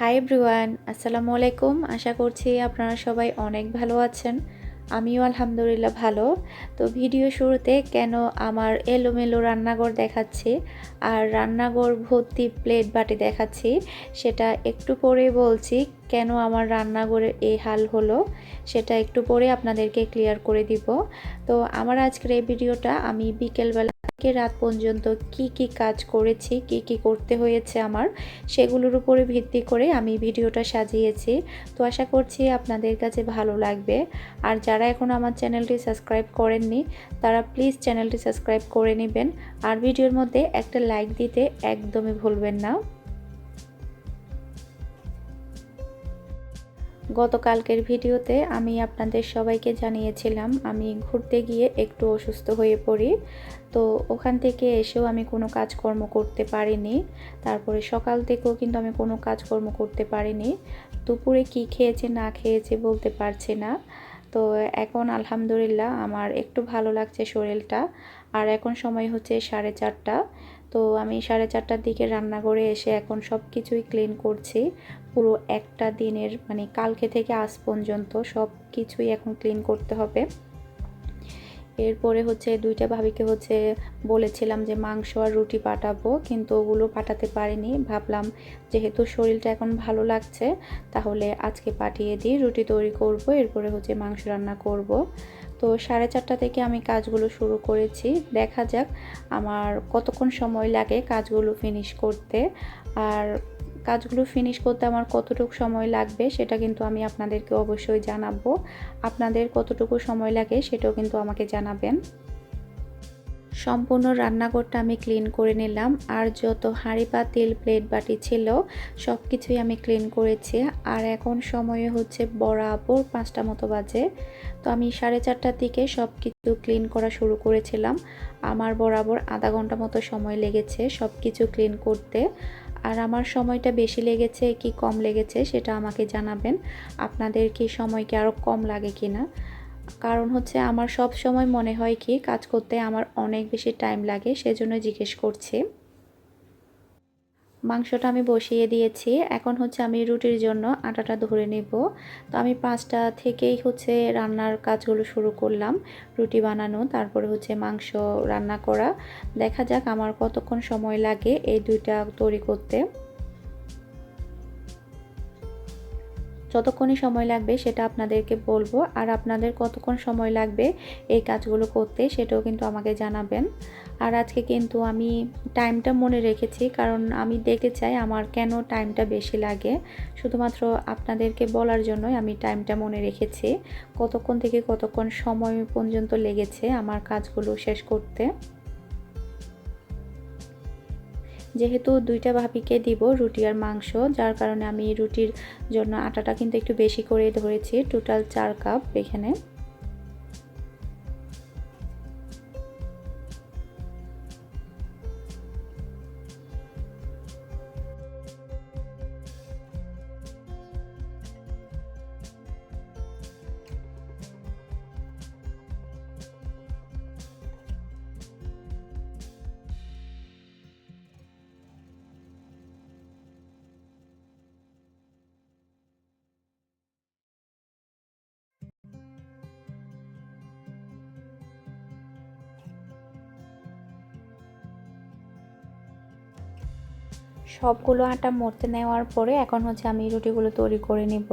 High ব্রুয়ান আসসালামু আলাইকুম আশা করছি আপনারা সবাই অনেক ভালো আছেন। আমিও আলহামদুলিল্লাহ ভালো। তো ভিডিও শুরুতে কেন আমার এলোমেলো রান্নাঘর দেখাচ্ছি আর রান্নাঘর ভর্তি প্লেট বাটি দেখাচ্ছি, সেটা একটু পরে বলছি কেন আমার রান্নাঘরের এই হাল হলো, সেটা একটু পরে আপনাদেরকে ক্লিয়ার করে দিব। তো আমার আজকের এই ভিডিওটা আমি বিকেলবেলা থেকে রাত পর্যন্ত কি কি কাজ করেছি, কি কি করতে হয়েছে আমার, সেগুলোর উপরে ভিত্তি করে আমি ভিডিওটা সাজিয়েছি। তো আশা করছি আপনাদের কাছে ভালো লাগবে। আর যারা এখন আমার চ্যানেলটি সাবস্ক্রাইব করেননি, তারা প্লিজ চ্যানেলটি সাবস্ক্রাইব করে নেবেন। আর ভিডিওর মধ্যে একটা লাইক দিতে একদমই ভুলবেন না। গতকালকের ভিডিওতে আমি আপনাদের সবাইকে জানিয়েছিলাম আমি ঘুরতে গিয়ে একটু অসুস্থ হয়ে পড়ি। তো ওখান থেকে এসেও আমি কোনো কাজকর্ম করতে পারিনি। তারপরে সকাল থেকেও কিন্তু আমি কোনো কাজকর্ম করতে পারিনি। দুপুরে কি খেয়েছে, না খেয়েছে বলতে পারছি না। তো এখন আলহামদুলিল্লাহ আমার একটু ভালো লাগছে শরীরটা। আর এখন সময় হচ্ছে সাড়ে চারটা। তো আমি সাড়ে চারটার দিকে রান্নাঘরে এসে এখন সব কিছুই ক্লিন করছি। পুরো একটা দিনের মানে কালকে থেকে আজ পর্যন্ত সব কিছুই এখন ক্লিন করতে হবে। এরপরে হচ্ছে দুইটা ভাবিকে হচ্ছে বলেছিলাম যে মাংস আর রুটি পাঠাবো, কিন্তু ওগুলো পাঠাতে পারিনি। ভাবলাম যেহেতু শরীরটা এখন ভালো লাগছে, তাহলে আজকে পাঠিয়ে দিই, রুটি তৈরি করব, এরপরে হচ্ছে মাংস রান্না করব। তো সাড়ে চারটা থেকে আমি কাজগুলো শুরু করেছি। দেখা যাক আমার কতক্ষণ সময় লাগে কাজগুলো ফিনিশ করতে। আর কাজগুলো ফিনিশ করতে আমার কতটুকু সময় লাগবে সেটা কিন্তু আমি আপনাদেরকে অবশ্যই জানাব। আপনাদের কতটুকু সময় লাগে সেটাও কিন্তু আমাকে জানাবেন। সম্পূর্ণ রান্নাঘরটা আমি ক্লিন করে নিলাম। আর যত হাঁড়ি পাতিল প্লেট বাটি ছিল সব কিছুই আমি ক্লিন করেছি। আর এখন সময়ে হচ্ছে বরাবর পাঁচটা মতো বাজে। তো আমি সাড়ে চারটার দিকে সব কিছু ক্লিন করা শুরু করেছিলাম। আমার বরাবর আধা ঘণ্টা মতো সময় লেগেছে সব কিছু ক্লিন করতে। আর আমার সময়টা বেশি লেগেছে কি কম লেগেছে সেটা আমাকে জানাবেন। আপনাদের কি সময় কি আরও কম লাগে কি না কারণ হচ্ছে আমার সব সময় মনে হয় কি, কাজ করতে আমার অনেক বেশি টাইম লাগে, সেজন্য জিজ্ঞেস করছি। মাংসটা আমি বসিয়ে দিয়েছি। এখন হচ্ছে আমি রুটির জন্য আটাটা ধরে নেব। তো আমি পাঁচটা থেকেই হচ্ছে রান্নার কাজগুলো শুরু করলাম, রুটি বানানো, তারপরে হচ্ছে মাংস রান্না করা। দেখা যাক আমার কতক্ষণ সময় লাগে এই দুইটা তৈরি করতে। যতক্ষণই সময় লাগবে সেটা আপনাদেরকে বলব। আর আপনাদের কতক্ষণ সময় লাগবে এই কাজগুলো করতে সেটাও কিন্তু আমাকে জানাবেন। আর আজকে কিন্তু আমি টাইমটা মনে রেখেছি, কারণ আমি দেখতে চাই আমার কেন টাইমটা বেশি লাগে। শুধুমাত্র আপনাদেরকে বলার জন্যই আমি টাইমটা মনে রেখেছি, কতক্ষণ থেকে কতক্ষণ সময় পর্যন্ত লেগেছে আমার কাজগুলো শেষ করতে। যেহেতু দুইটা ভাবিকে দিব রুটি আর মাংস, যার কারণে আমি রুটির জন্য আটাটা কিন্তু একটু বেশি করে ধরেছি টোটাল চার কাপ এখানে। সবগুলো আটা মরতে নেওয়ার পরে এখন হচ্ছে আমি রুটিগুলো তৈরি করে নিব।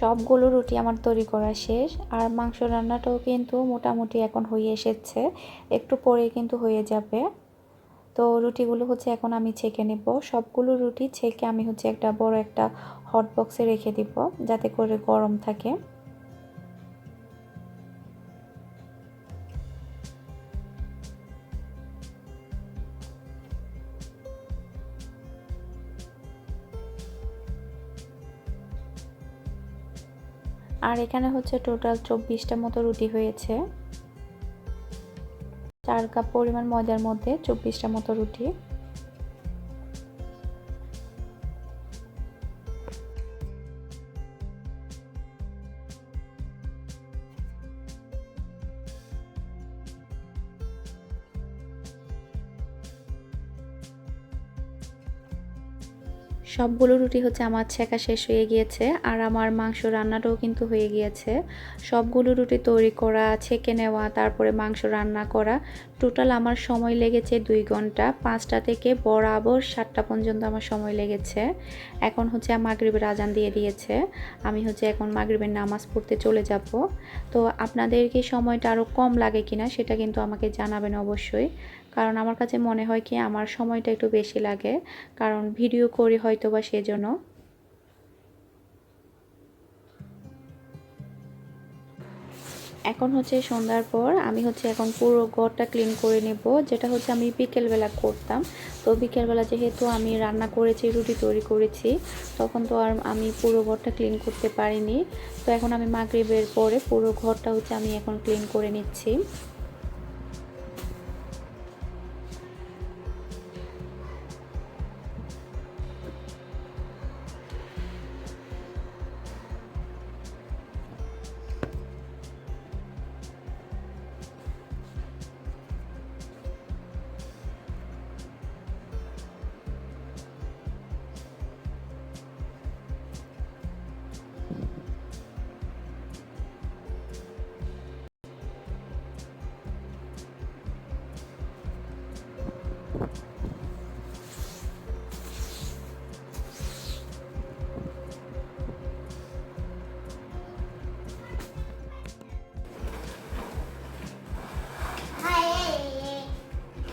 সবগুলো রুটি আমার তৈরি করা শেষ, আর মাংস রান্নাটাও কিন্তু মোটামুটি এখন হয়ে এসেছে, একটু পরে কিন্তু হয়ে যাবে। তো রুটিগুলো হচ্ছে এখন আমি ছেঁকে নেব, সবগুলো রুটি ছেঁকে আমি হচ্ছে একটা বড় একটা হট বক্সে রেখে দিব, যাতে করে গরম থাকে। আর এখানে হচ্ছে টোটাল চব্বিশটা মতো রুটি হয়েছে। চার কাপ পরিমাণ ময়দার মধ্যে চব্বিশটা মতো রুটি। সবগুলো রুটি হচ্ছে আমার ছেঁকা শেষ হয়ে গিয়েছে, আর আমার মাংস রান্নাটাও কিন্তু হয়ে গিয়েছে। সবগুলো রুটি তৈরি করা, ছেঁকে নেওয়া, তারপরে মাংস রান্না করা টোটাল আমার সময় লেগেছে দুই ঘণ্টা। পাঁচটা থেকে বরাবর সাতটা পর্যন্ত আমার সময় লেগেছে। এখন হচ্ছে মাগরীবের আজান দিয়ে দিয়েছে। আমি হচ্ছে এখন মাগরীবের নামাজ পড়তে চলে যাব। তো আপনাদের কি সময়টা আরও কম লাগে কিনা সেটা কিন্তু আমাকে জানাবেন অবশ্যই। কারণ আমার কাছে মনে হয় কি আমার সময়টা একটু বেশি লাগে। কারণ ভিডিও করি হয়তো বা সেজন্য। এখন হচ্ছে সন্ধ্যার পর আমি হচ্ছে এখন পুরো ঘরটা ক্লিন করে নেব, যেটা হচ্ছে আমি বিকেলবেলা করতাম। তো বিকেলবেলা যেহেতু আমি রান্না করেছি, রুটি তৈরি করেছি, তখন তো আর আমি পুরো ঘরটা ক্লিন করতে পারিনি। তো এখন আমি মাগরিবের পরে পুরো ঘরটা হচ্ছে আমি এখন ক্লিন করে নিচ্ছি।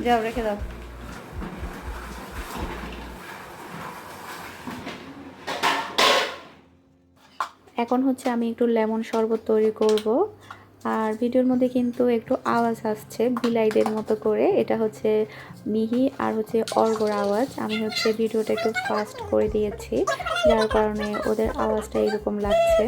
যাও রেখে দাও এখন হচ্ছে আমি একটু লেমন শরবত তৈরি করব। আর ভিডিওর মধ্যে কিন্তু একটু আওয়াজ আসছে বিলাইদের মতো করে। এটা হচ্ছে মিহি আর হচ্ছে অর্গর আওয়াজ। আমি হচ্ছে ভিডিওটা একটু ফাস্ট করে দিয়েছি, যার কারণে ওদের আওয়াজটা এরকম লাগছে।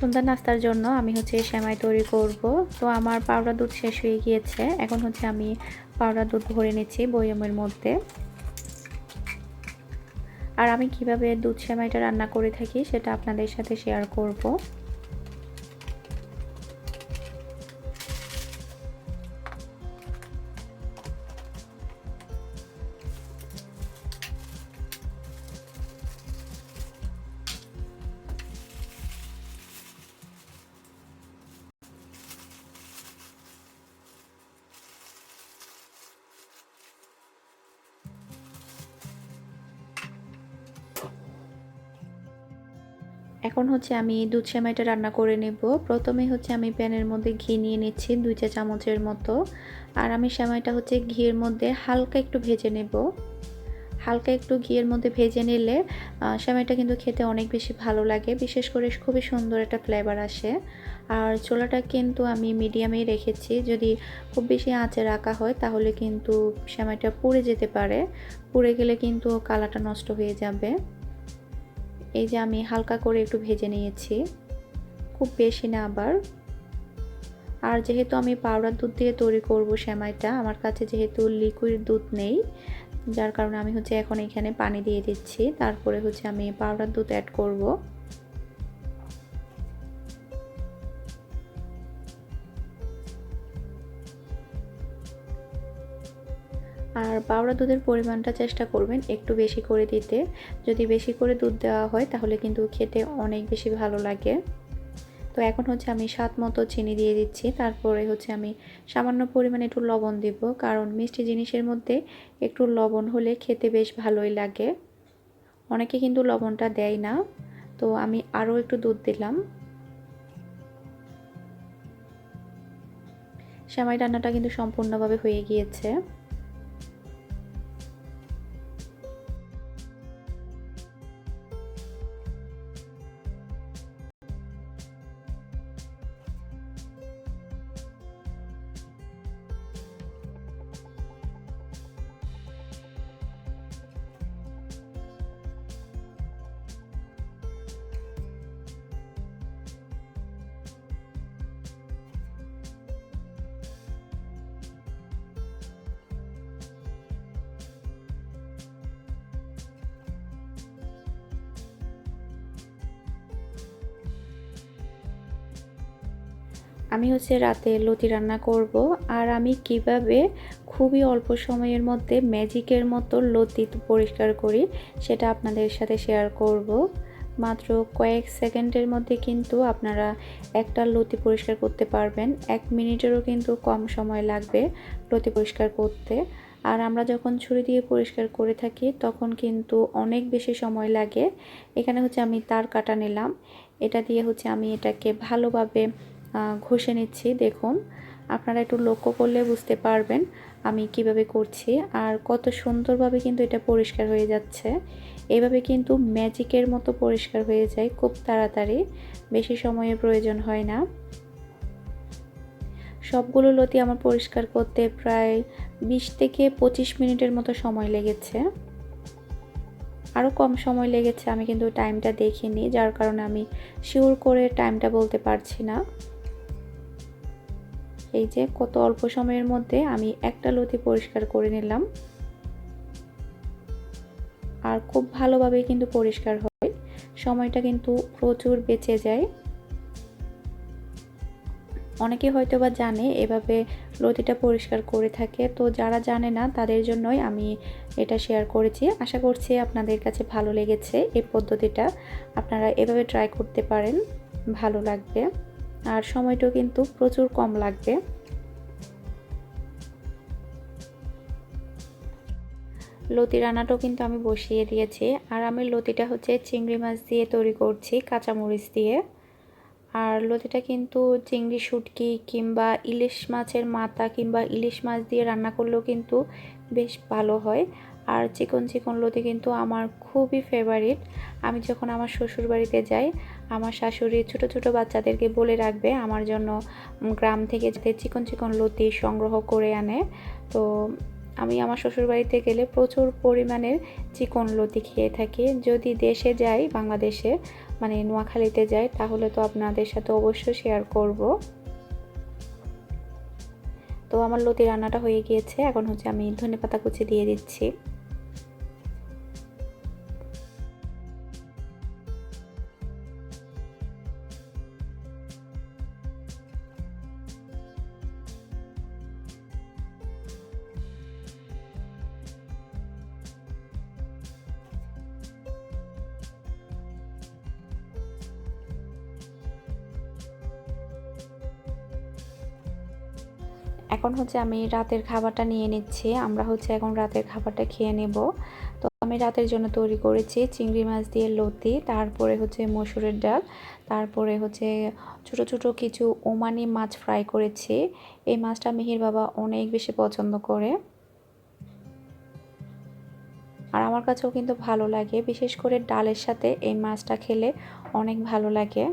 সন্ধ্যা নাস্তার জন্য আমি হচ্ছে সেমাই তৈরি করব। তো আমার পাউডার দুধ শেষ হয়ে গিয়েছে। এখন হচ্ছে আমি পাউডার দুধ ভরে নিচ্ছি বয়মের মধ্যে। আর আমি কীভাবে দুধ সেমাইটা রান্না করে থাকি সেটা আপনাদের সাথে শেয়ার করব। এখন হচ্ছে আমি দুধ সেমাইটা রান্না করে নেব। প্রথমে হচ্ছে আমি প্যানের মধ্যে ঘি নিয়ে নিচ্ছি দুই চা চামচের মতো। আর আমি সেমাইটা হচ্ছে ঘিয়ের মধ্যে হালকা একটু ভেজে নেব। হালকা একটু ঘিয়ের মধ্যে ভেজে নিলে সেমাইটা কিন্তু খেতে অনেক বেশি ভালো লাগে। বিশেষ করে খুবই সুন্দর একটা ফ্লেভার আসে। আর চোলাটা কিন্তু আমি মিডিয়ামেই রেখেছি। যদি খুব বেশি আঁচে রাখা হয়, তাহলে কিন্তু সেমাইটা পুড়ে যেতে পারে। পুড়ে গেলে কিন্তু কালারটা নষ্ট হয়ে যাবে। এই যে আমি হালকা করে একটু ভেজে নিয়েছি। খুব বেশি না আবার। আর যেহেতু আমি পাউডার দুধ দিয়ে তৈরি করব সেমাইটা, আমার কাছে যেহেতু লিকুইড দুধ নেই, যার কারণে আমি হচ্ছে এখন এখানে পানি দিয়ে দিচ্ছি। তারপরে হচ্ছে আমি পাউডার দুধ অ্যাড করব। পাউডার দুধের পরিমাণটা চেষ্টা করবেন একটু বেশি করে দিতে। যদি বেশি করে দুধ দেওয়া হয়, তাহলে কিন্তু খেতে অনেক বেশি ভালো লাগে। তো এখন হচ্ছে আমি স্বাদ মতো চিনি দিয়ে দিচ্ছি। তারপরে হচ্ছে আমি সামান্য পরিমাণে একটু লবণ দিব, কারণ মিষ্টি জিনিসের মধ্যে একটু লবণ হলে খেতে বেশ ভালোই লাগে। অনেকে কিন্তু লবণটা দেয় না। তো আমি আরও একটু দুধ দিলাম। সেমাই রান্নাটা কিন্তু সম্পূর্ণভাবে হয়ে গিয়েছে। আমি হচ্ছে রাতে লতি রান্না করব আর আমি কীভাবে খুবই অল্প সময়ের মধ্যে ম্যাজিকের মতো লতি পরিষ্কার করি সেটা আপনাদের সাথে শেয়ার করব। মাত্র কয়েক সেকেন্ডের মধ্যে কিন্তু আপনারা একটা লতি পরিষ্কার করতে পারবেন। এক মিনিটেরও কিন্তু কম সময় লাগবে লতি পরিষ্কার করতে। আর আমরা যখন ছুরি দিয়ে পরিষ্কার করে থাকি তখন কিন্তু অনেক বেশি সময় লাগে। এখানে হচ্ছে আমি তার কাটা নিলাম। এটা দিয়ে হচ্ছে আমি এটাকে ভালোভাবে ঘষে নিচ্ছি, দেখুন। আপনারা একটু লক্ষ্য করলে বুঝতে পারবেন আমি কীভাবে করছি। আর কত সুন্দরভাবে কিন্তু এটা পরিষ্কার হয়ে যাচ্ছে। এভাবে কিন্তু ম্যাজিকের মতো পরিষ্কার হয়ে যায় খুব তাড়াতাড়ি, বেশি সময়ের প্রয়োজন হয় না। সবগুলো লতি আমার পরিষ্কার করতে প্রায় বিশ থেকে পঁচিশ মিনিটের মতো সময় লেগেছে। আরও কম সময় লেগেছে, আমি কিন্তু টাইমটা দেখিনি, যার কারণে আমি শিওর করে টাইমটা বলতে পারছি না। এই যে কত অল্প সময়ের মধ্যে আমি একটা লতি পরিষ্কার করে নিলাম। আর খুব ভালোভাবে কিন্তু পরিষ্কার হয়। সময়টা কিন্তু প্রচুর বেঁচে যায়। অনেকে হয়তো বা জানে এভাবে লতিটা পরিষ্কার করে থাকে। তো যারা জানে না, তাদের জন্যই আমি এটা শেয়ার করেছি। আশা করছি আপনাদের কাছে ভালো লেগেছে এই পদ্ধতিটা। আপনারা এভাবে ট্রাই করতে পারেন। ভালো লাগবে। আর সময়টাও কিন্তু প্রচুর কম লাগবে। লতি রান্নাটাও কিন্তু আমি বসিয়ে দিয়েছি। আর আমি লতিটা হচ্ছে চিংড়ি মাছ দিয়ে তৈরি করছি, কাঁচামরিচ দিয়ে। আর লতিটা কিন্তু চিংড়ি শুটকি কিংবা ইলিশ মাছের মাথা কিংবা ইলিশ মাছ দিয়ে রান্না করলেও কিন্তু বেশ ভালো হয়। আর চিকন চিকন লতি কিন্তু আমার খুবই ফেভারিট আমি যখন আমার শ্বশুর বাড়িতে যাই আমার শাশুড়ি ছোট ছোট বাচ্চাদেরকে বলে রাখবে আমার জন্য গ্রাম থেকে যাতে চিকন চিকন লতি সংগ্রহ করে আনে। তো আমি আমার শ্বশুর বাড়িতে গেলে প্রচুর পরিমাণের চিকন লতি খেয়ে থাকি। যদি দেশে যাই, বাংলাদেশে মানে নোয়াখালীতে যাই, তাহলে তো আপনাদের সাথে অবশ্যই শেয়ার করব। তো আমার লতি রান্নাটা হয়ে গিয়েছে, এখন হচ্ছে আমি ধনে পাতা কুচি দিয়ে দিচ্ছি। এখন হচ্ছে আমি রাতের খাবারটা নিয়ে নিচ্ছি। আমরা হচ্ছে এখন রাতের খাবারটা খেয়ে নেব। তো আমি রাতের জন্য তৈরি করেছি চিংড়ি মাছ দিয়ে লতি, তারপরে হচ্ছে মসুরের ডাল, তারপরে হচ্ছে ছোট ছোট কিছু ওমানি মাছ ফ্রাই করেছি। এই মাছটা মিহির বাবা অনেক বেশি পছন্দ করে। আর আমার কাছেও কিন্তু ভালো লাগে। বিশেষ করে ডালের সাথে এই মাছটা খেলে অনেক ভালো লাগে।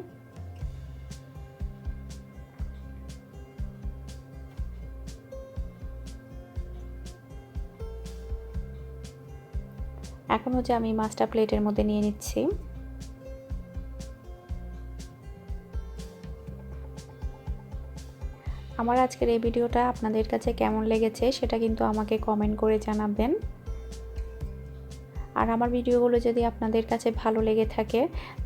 এখন হচ্ছে আমি মাছটা প্লেটের মধ্যে নিয়ে নিচ্ছি। আমার আজকের এই ভিডিওটা আপনাদের কাছে কেমন লেগেছে সেটা কিন্তু আমাকে কমেন্ট করে জানাবেন। আর আমার ভিডিওগুলো যদি আপনাদের কাছে ভালো লেগে থাকে,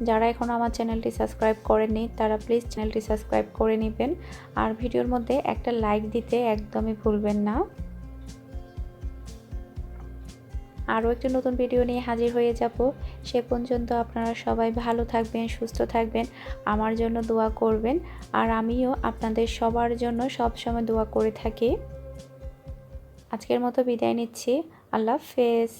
যারা এখনও আমার চ্যানেলটি সাবস্ক্রাইব করেননি, তারা প্লিজ চ্যানেলটি সাবস্ক্রাইব করে নেবেন। আর ভিডিওর মধ্যে একটা লাইক দিতে একদমই ভুলবেন না। আরও একটি নতুন ভিডিও নিয়ে হাজির হয়ে যাব। সে পর্যন্ত আপনারা সবাই ভালো থাকবেন, সুস্থ থাকবেন, আমার জন্য দোয়া করবেন, আর আমিও আপনাদের সবার জন্য সব সময় দোয়া করে থাকি। আজকের মতো বিদায় নিচ্ছি। আল্লাহ হাফেজ।